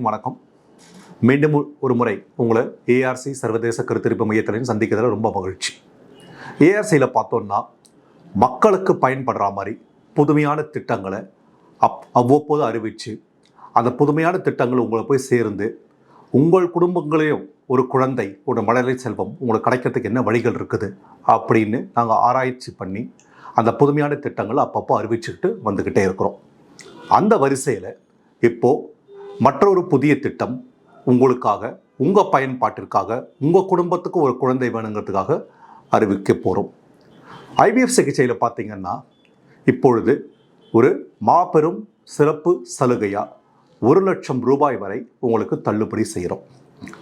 வணக்கம். மீண்டும் ஒரு முறை உங்களை ஏஆர்சி சர்வதேச கருத்திருப்பு மையத்திலையும் சந்திக்கிறதுல ரொம்ப மகிழ்ச்சி. ஏஆர்சியில் பார்த்தோம்னா மக்களுக்கு பயன்படுற மாதிரி புதுமையான திட்டங்களை அப் அவ்வப்போது அறிவித்து அந்த புதுமையான திட்டங்கள் உங்களை போய் சேர்ந்து உங்கள் குடும்பங்களையும் ஒரு குழந்தை ஒரு மழலை செல்வம் உங்களுக்கு கிடைக்கிறதுக்கு என்ன வழிகள் இருக்குது அப்படின்னு நாங்கள் ஆராய்ச்சி பண்ணி அந்த புதுமையான திட்டங்களை அப்பப்போ அறிவிச்சுக்கிட்டு வந்துக்கிட்டே இருக்கிறோம். அந்த வரிசையில் இப்போது மற்றொரு புதிய திட்டம் உங்களுக்காக உங்கள் பயன்பாட்டிற்காக உங்கள் குடும்பத்துக்கு ஒரு குழந்தை வேணுங்கிறதுக்காக அறிவிக்க போகிறோம் ஐவிஎஃப் சிகிச்சையில் பார்த்தீங்கன்னா இப்பொழுது ஒரு மாபெரும் சிறப்பு சலுகையாக ஒரு லட்சம் ரூபாய் வரை உங்களுக்கு தள்ளுபடி செய்கிறோம்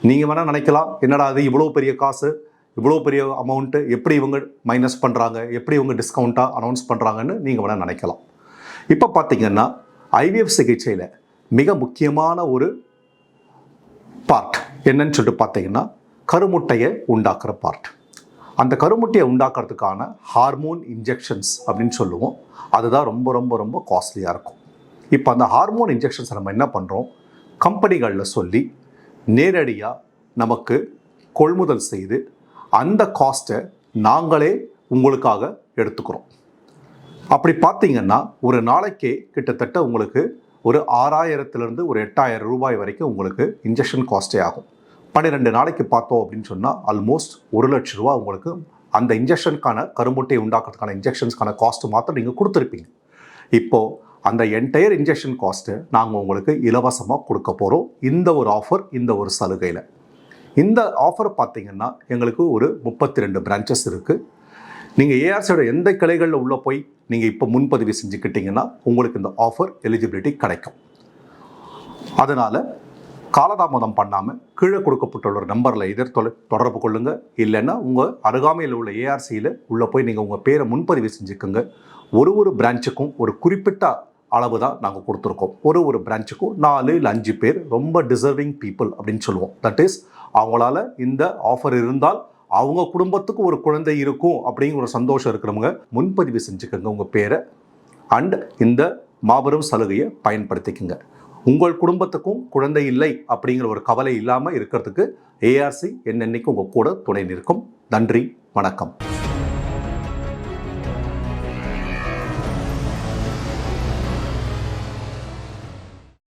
நீங்கள் வேணால் நினைக்கலாம் என்னடா அது இவ்வளோ பெரிய காசு இவ்வளோ பெரிய அமௌண்ட்டு எப்படி இவங்க மைனஸ் பண்ணுறாங்க எப்படி இவங்க டிஸ்கவுண்ட்டாக அனௌன்ஸ் பண்ணுறாங்கன்னு நீங்கள் வேணால் நினைக்கலாம். இப்போ பார்த்தீங்கன்னா ஐவிஎஃப் சிகிச்சையில் மிக முக்கியமான ஒரு பார்ட் என்னன்னு சொல்லிட்டு பார்த்தீங்கன்னா கருமுட்டையை உண்டாக்குற பார்ட் அந்த கருமுட்டையை உண்டாக்குறதுக்கான ஹார்மோன் இன்ஜெக்ஷன்ஸ் அப்படின்னு சொல்லுவோம். அதுதான் ரொம்ப ரொம்ப ரொம்ப காஸ்ட்லியாக இருக்கும். இப்போ அந்த ஹார்மோன் இன்ஜெக்ஷன்ஸை நம்ம என்ன பண்ணுறோம் கம்பெனிகளில் சொல்லி நேரடியாக நமக்கு கொள்முதல் செய்து அந்த காஸ்ட்டை நாங்களே உங்களுக்காக எடுத்துக்கிறோம். அப்படி பார்த்தீங்கன்னா ஒரு நாளைக்கே கிட்டத்தட்ட உங்களுக்கு ஒரு ஆறாயிரத்துலேருந்து ஒரு எட்டாயிரம் ரூபாய் வரைக்கும் உங்களுக்கு இன்ஜெக்ஷன் காஸ்ட்டே ஆகும். பன்னிரெண்டு நாளைக்கு பார்த்தோம் அப்படின்னு சொன்னால் ஆல்மோஸ்ட் ஒரு லட்ச ரூபா உங்களுக்கு அந்த இன்ஜெக்ஷனுக்கான கருமுட்டையை உண்டாக்குறதுக்கான இன்ஜெக்ஷன்ஸ்க்கான காஸ்ட் மாத்திரம் நீங்கள் கொடுத்துருப்பீங்க. இப்போது அந்த என்டையர் இன்ஜெக்ஷன் காஸ்ட்டு நாங்கள் உங்களுக்கு இலவசமாக கொடுக்க போகிறோம் இந்த ஒரு ஆஃபர் இந்த ஒரு சலுகையில். இந்த ஆஃபர் பார்த்திங்கன்னா எங்களுக்கு ஒரு முப்பத்தி ரெண்டு பிரான்ச்சஸ் இருக்குது நீங்கள் ஏஆர்சியோட எந்த கிளைகளில் உள்ளே போய் நீங்கள் இப்போ முன்பதிவு செஞ்சுக்கிட்டீங்கன்னா உங்களுக்கு இந்த ஆஃபர் எலிஜிபிலிட்டி கிடைக்கும். அதனால் காலதாமதம் பண்ணாமல் கீழே கொடுக்கப்பட்டுள்ள ஒரு நம்பரில் எதிர் தொலை தொடர்பு கொள்ளுங்கள் இல்லைன்னா உங்கள் அருகாமையில் உள்ள ஏஆர்சியில் உள்ளே போய் நீங்கள் உங்கள் பேரை முன்பதிவு செஞ்சுக்கோங்க. ஒரு ஒரு பிரான்ச்சுக்கும் ஒரு குறிப்பிட்ட அளவு தான் நாங்கள் கொடுத்துருக்கோம். ஒரு ஒரு பிரான்ச்சுக்கும் நாலு இல்லை அஞ்சு பேர் ரொம்ப டிசர்விங் பீப்புள் அப்படின்னு சொல்லுவோம். தட் இஸ் அவங்களால இந்த ஆஃபர் இருந்தால் அவங்க குடும்பத்துக்கு ஒரு குழந்தை இருக்கும் அப்படிங்கிற ஒரு சந்தோஷம் இருக்கிறவங்க முன்பதிவு செஞ்சுக்கோங்க. உங்கள் பேரை அண்ட் இந்த மாபெரும் சலுகையை பயன்படுத்திக்கங்க. உங்கள் குடும்பத்துக்கும் குழந்தை இல்லை அப்படிங்கிற ஒரு கவலை இல்லாமல் இருக்கிறதுக்கு ஏஆர்சி என்னென்னைக்கு உங்கள் கூட துணை நிற்கும். நன்றி வணக்கம்.